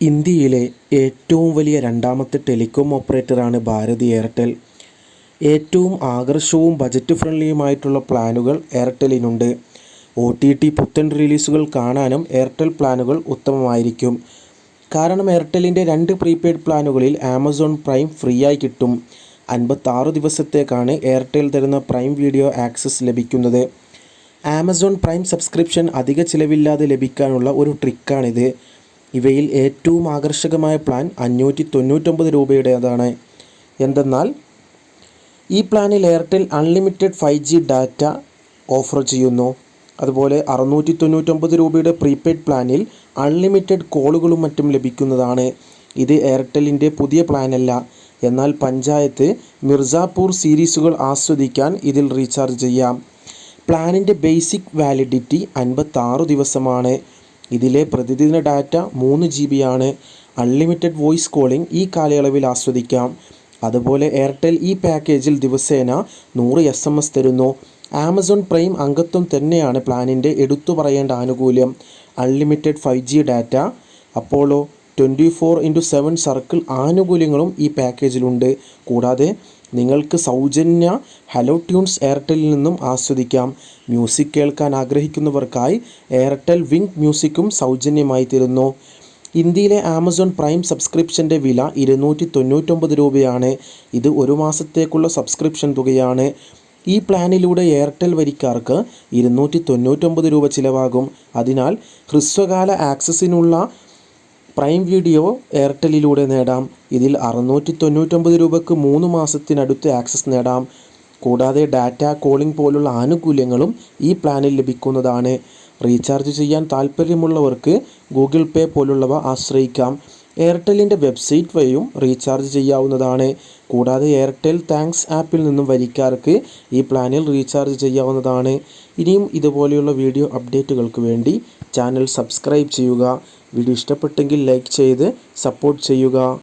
ഇന്ത്യയിലെ ഏറ്റവും വലിയ രണ്ടാമത്തെ ടെലികോം ഓപ്പറേറ്ററാണ് ഭാരതി എയർടെൽ. ഏറ്റവും ആകർഷവും ബജറ്റ് ഫ്രണ്ട്ലിയുമായിട്ടുള്ള പ്ലാനുകൾ എയർടെലിനുണ്ട്. ഒ ടി ടി പുത്തൻ റിലീസുകൾ കാണാനും എയർടെൽ പ്ലാനുകൾ ഉത്തമമായിരിക്കും. കാരണം എയർടെലിന്റെ രണ്ട് പ്രീപെയ്ഡ് പ്ലാനുകളിൽ ആമസോൺ പ്രൈം ഫ്രീ ആയി കിട്ടും. അൻപത്താറ് ദിവസത്തേക്കാണ് എയർടെൽ തരുന്ന പ്രൈം വീഡിയോ ആക്സസ് ലഭിക്കുന്നത്. ആമസോൺ പ്രൈം സബ്സ്ക്രിപ്ഷൻ അധിക ചിലവില്ലാതെ ലഭിക്കാനുള്ള ഒരു ട്രിക്കാണിത്. ഇവയിൽ ഏറ്റവും ആകർഷകമായ പ്ലാൻ അഞ്ഞൂറ്റി തൊണ്ണൂറ്റൊമ്പത് രൂപയുടേതാണ്. എന്തെന്നാൽ ഈ പ്ലാനിൽ Airtel unlimited five G data offer ചെയ്യുന്നു. അതുപോലെ അറുന്നൂറ്റി തൊണ്ണൂറ്റൊമ്പത് രൂപയുടെ പ്രീപെയ്ഡ് പ്ലാനിൽ അൺലിമിറ്റഡ് കോളുകളും മറ്റും ലഭിക്കുന്നതാണ്. ഇത് എയർടെല്ലിന്റെ പുതിയ പ്ലാനല്ല എന്നാൽ പഞ്ചായത്ത് മിർസാപൂർ സീരീസുകൾ ആസ്വദിക്കാൻ ഇതിൽ റീചാർജ് ചെയ്യാം. പ്ലാനിന്റെ ബേസിക് വാലിഡിറ്റി അൻപത്താറ് ദിവസമാണ്. ഇതിലെ പ്രതിദിന ഡാറ്റ മൂന്ന് ജി ബി ആണ്. അൺലിമിറ്റഡ് വോയിസ് കോളിംഗ് ഈ കാലയളവിൽ ആസ്വദിക്കാം. അതുപോലെ എയർടെൽ ഈ പാക്കേജിൽ ദിവസേന നൂറ് എസ് എം എസ് തരുന്നു. ആമസോൺ പ്രൈം അംഗത്വം തന്നെയാണ് പ്ലാനിന്റെ എടുത്തു പറയേണ്ട ആനുകൂല്യം. Unlimited five G data. Apollo twenty four into seven circle ആനുകൂല്യങ്ങളും ഈ പാക്കേജിലുണ്ട് കൂടാതെ നിങ്ങൾക്ക് സൗജന്യ ഹലോ ട്യൂൺസ് എയർടെല്ലിൽ നിന്നും ആസ്വദിക്കാം. മ്യൂസിക് കേൾക്കാൻ ആഗ്രഹിക്കുന്നവർക്കായി എയർടെൽ വിങ്ക് മ്യൂസിക്കും സൗജന്യമായി തരുന്നു. ഇന്ത്യയിലെ ആമസോൺ പ്രൈം സബ്സ്ക്രിപ്ഷന്റെ വില ഇരുന്നൂറ്റി തൊണ്ണൂറ്റൊമ്പത് രൂപയാണ്. ഇത് ഒരു മാസത്തേക്കുള്ള സബ്സ്ക്രിപ്ഷൻ തുകയാണ്. ഈ പ്ലാനിലൂടെ എയർടെൽ വരിക്കാർക്ക് ഇരുന്നൂറ്റി തൊണ്ണൂറ്റൊമ്പത് രൂപ ചിലവാകും. അതിനാൽ ഹ്രസ്വകാല ആക്സസിനുള്ള പ്രൈം വീഡിയോ എയർടെല്ലിലൂടെ നേടാം. ഇതിൽ അറുന്നൂറ്റി തൊണ്ണൂറ്റൊമ്പത് രൂപയ്ക്ക് മൂന്ന് മാസത്തിനടുത്ത് ആക്സസ് നേടാം. കൂടാതെ ഡാറ്റ കോളിംഗ് പോലുള്ള ആനുകൂല്യങ്ങളും ഈ പ്ലാനിൽ ലഭിക്കുന്നതാണ്. റീചാർജ് ചെയ്യാൻ താൽപ്പര്യമുള്ളവർക്ക് ഗൂഗിൾ പേ പോലുള്ളവ ആശ്രയിക്കാം. എയർടെല്ലിന്റെ വെബ്സൈറ്റ് വഴിയും റീചാർജ് ചെയ്യാവുന്നതാണ്. കൂടാതെ എയർടെൽ താങ്ക്സ് ആപ്പിൽ നിന്നും വരിക്കാർക്ക് ഈ പ്ലാനിൽ റീചാർജ് ചെയ്യാവുന്നതാണ്. ഇനിയും ഇതുപോലെയുള്ള വീഡിയോ അപ്ഡേറ്റുകൾക്ക് വേണ്ടി ചാനൽ സബ്സ്ക്രൈബ് ചെയ്യുക. വീഡിയോ ഇഷ്ടപ്പെട്ടെങ്കിൽ ലൈക്ക് ചെയ്ത് സപ്പോർട്ട് ചെയ്യുക.